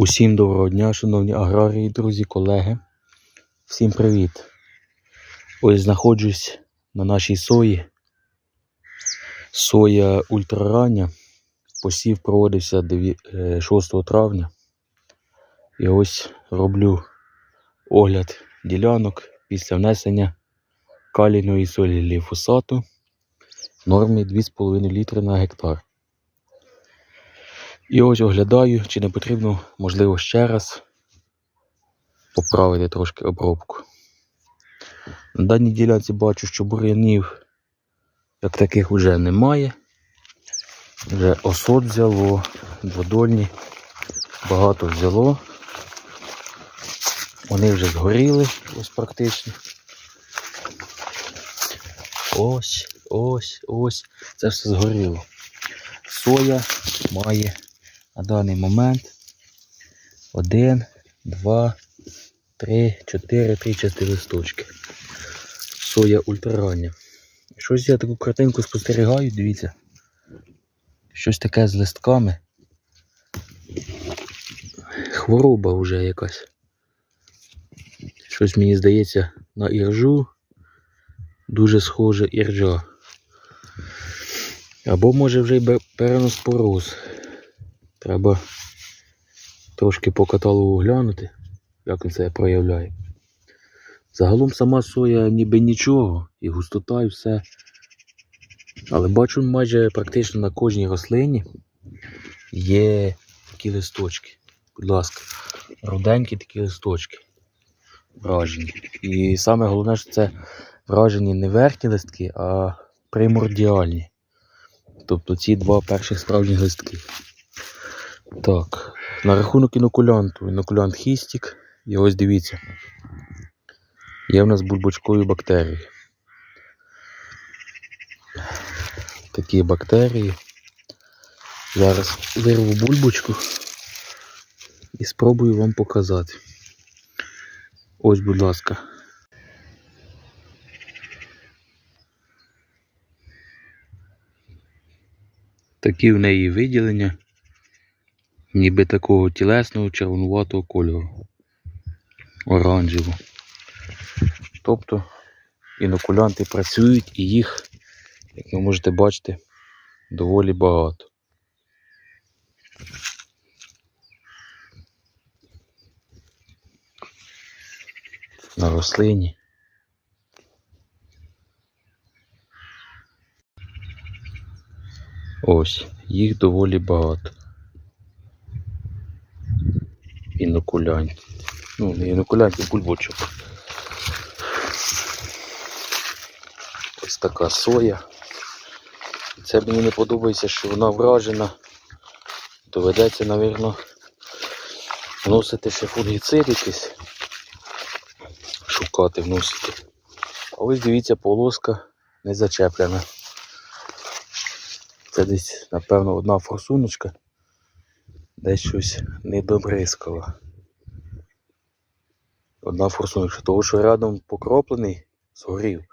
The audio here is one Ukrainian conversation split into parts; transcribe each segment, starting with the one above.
Усім доброго дня, шановні аграрії, друзі, колеги. Всім привіт. Ось знаходжусь на нашій сої. Соя ультрарання. Посів проводився е, 6 травня. І ось роблю огляд ділянок після внесення калійної солі ліфосату в нормі 2,5 літри на гектар. І ось оглядаю, чи не потрібно, можливо, ще раз поправити трошки обробку. На даній ділянці бачу, що бур'янів як таких вже немає. Вже осот взяло, дводольні, багато взяло. Вони вже згоріли ось практично. Ось, ось, ось. Це все згоріло. Соя має на даний момент 1, 2, 3, 4, 3 части листочки. Соя ультрарання. Щось я таку картинку спостерігаю, дивіться. Щось таке з листками. Хвороба вже якась. Щось мені здається на іржу. Дуже схоже іржа. Або може вже й переноспороз. Треба трошки по каталогу глянути, як він себе проявляє. Загалом сама соя ніби нічого, і густота, і все. Але бачу майже практично на кожній рослині є такі листочки. Будь ласка, руденькі такі листочки. Вражені. І саме головне, що це вражені не верхні листки, а примордіальні. Тобто ці два перших справжніх листки. Так, на рахунок інокулянту. Інокулянт хістік. І ось дивіться. Є в нас бульбочкові бактерії. Такі бактерії. Зараз вирву бульбочку і спробую вам показати. Ось, будь ласка. Такі в неї виділення ніби такого тілесного червонуватого кольору. Оранжево. Тобто інокулянти працюють і їх, як ви можете бачити, доволі багато. На рослині. Ось, їх доволі багато. Інокулянтів. Ну, не інокулянтів, бульбочок. Ось така соя. Це мені не подобається, що вона вражена. Доведеться, мабуть, вносити ще фунгіцид якийсь. Шукати, вносити. А ось дивіться, полоска не зачеплена. Це десь, напевно, одна форсуночка. Десь щось недобризкало. Одна форсуночка, того що рядом покроплений, згорів,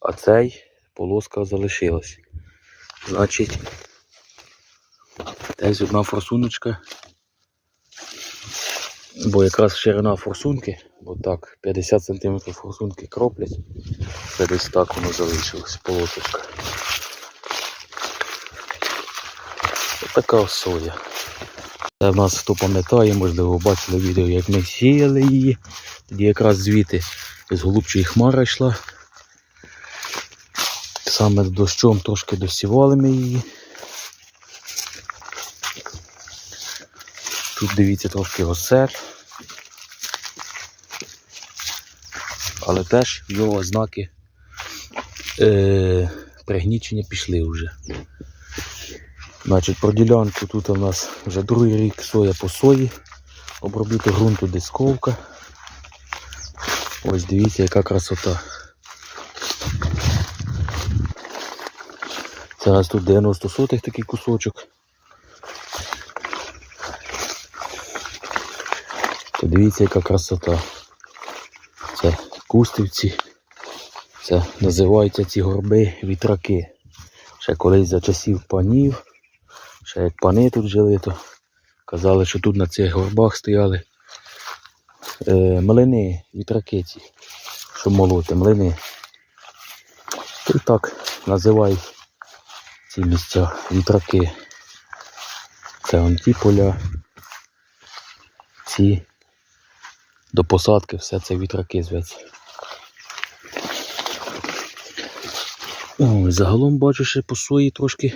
а цей полоска залишилась. Значить, десь одна форсуночка, бо якраз ширина форсунки, бо так, 50 см форсунки кроплять, це десь так воно залишилось, полосочка. Ось така соя. Це в нас, хто пам'ятає, можливо, бачили відео, як ми сіяли її. Тоді якраз звідти з голубчої хмара йшла. Саме з дощом трошки досівали ми її. Тут дивіться трошки осет. Але теж його ознаки е, пригнічення пішли вже. Значить, про ділянку тут у нас вже другий рік соя по сої. Обробити ґрунту дисковка. Ось дивіться, яка красота. Нас тут 90 сотих такий кусочок. Подивіться, яка красота. Це кустівці. Це називаються ці горби вітраки. Ще колись за часів панів. Ще як пани тут жили, то Казали, що тут на цих горбах стояли млини, вітраки ці, що молоти, млини. І так називають ці місця вітраки. Це он ті поля, ці до посадки, все це вітраки зветься. Ой, загалом бачу ще по сої трошки,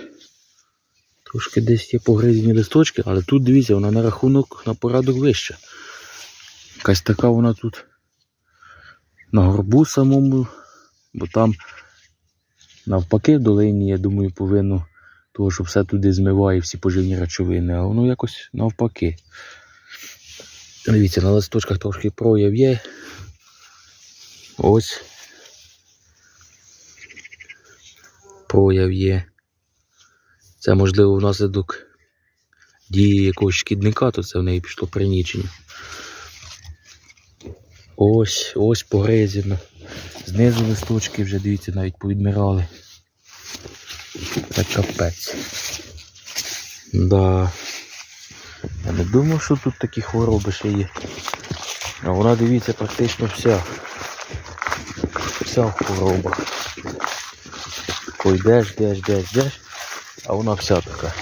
трошки десь є погризені листочки, але тут дивіться, вона на рахунок на порядок вища. Якась така вона тут на горбу самому, бо там навпаки в долині, я думаю, повинно того, що все туди змиває всі поживні речовини, а воно якось навпаки. Дивіться, на листочках трошки прояв є. Ось. Прояв є. Це можливо внаслідок дії якогось шкідника, то це в неї пішло принічення. Ось, ось погризено. Знизу листочки вже, дивіться, навіть повідмирали. Це капець. Да. Я не думав, що тут такі хвороби ще є. А вона, дивіться, практично вся. Вся в хворобах. Тако йдеш, йдеш, йдеш, йдеш, а вона вся така.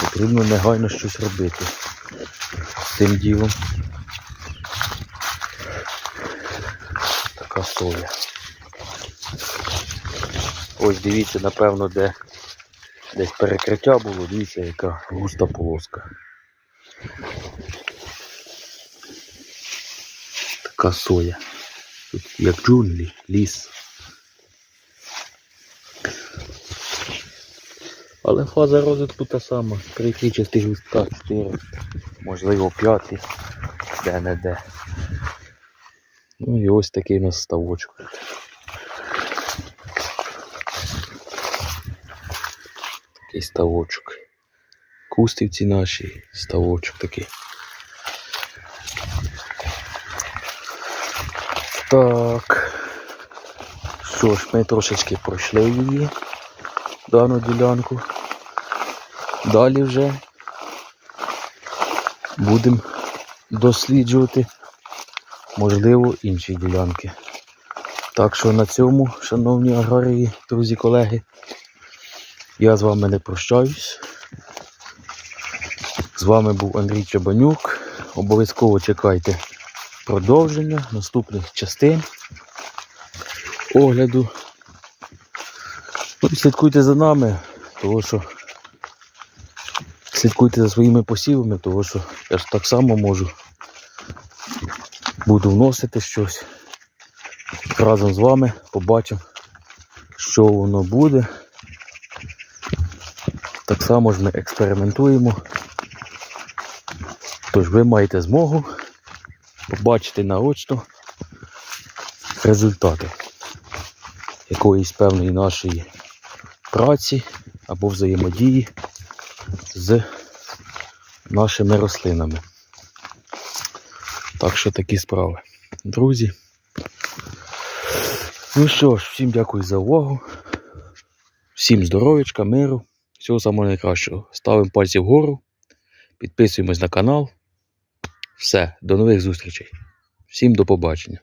Потрібно негайно щось робити з цим ділом. Соя. Ось дивіться, напевно, де десь перекриття було, дивіться, яка густа полоска. Така соя. Тут як джунглі, ліс. Але фаза розвитку та сама. Три клічастих листка, чотири, можливо п'ятий, де не де. Ну і ось такий у нас ставочок. Такий ставочок. Кустівці наші, ставочок такий. Так. Що ж, ми трошечки пройшли її, дану ділянку. Далі вже будемо досліджувати, можливо, інші ділянки. Так що на цьому, шановні аграрії, друзі, колеги, я з вами не прощаюсь. З вами був Андрій Чабанюк. Обов'язково чекайте продовження наступних частин огляду. Ну, слідкуйте за нами, тому що слідкуйте за своїми посівами, тому що я ж так само можу. Буду вносити щось. Разом з вами побачимо, що воно буде. Так само ж ми експериментуємо. Тож ви маєте змогу побачити наочно результати якоїсь певної нашої праці або взаємодії з нашими рослинами. Так що такі справи. Друзі. Ну що ж, всім дякую за увагу. Всім здоров'ячка, миру, всього самого найкращого. Ставимо пальці вгору, підписуємось на канал. Все, до нових зустрічей. Всім до побачення.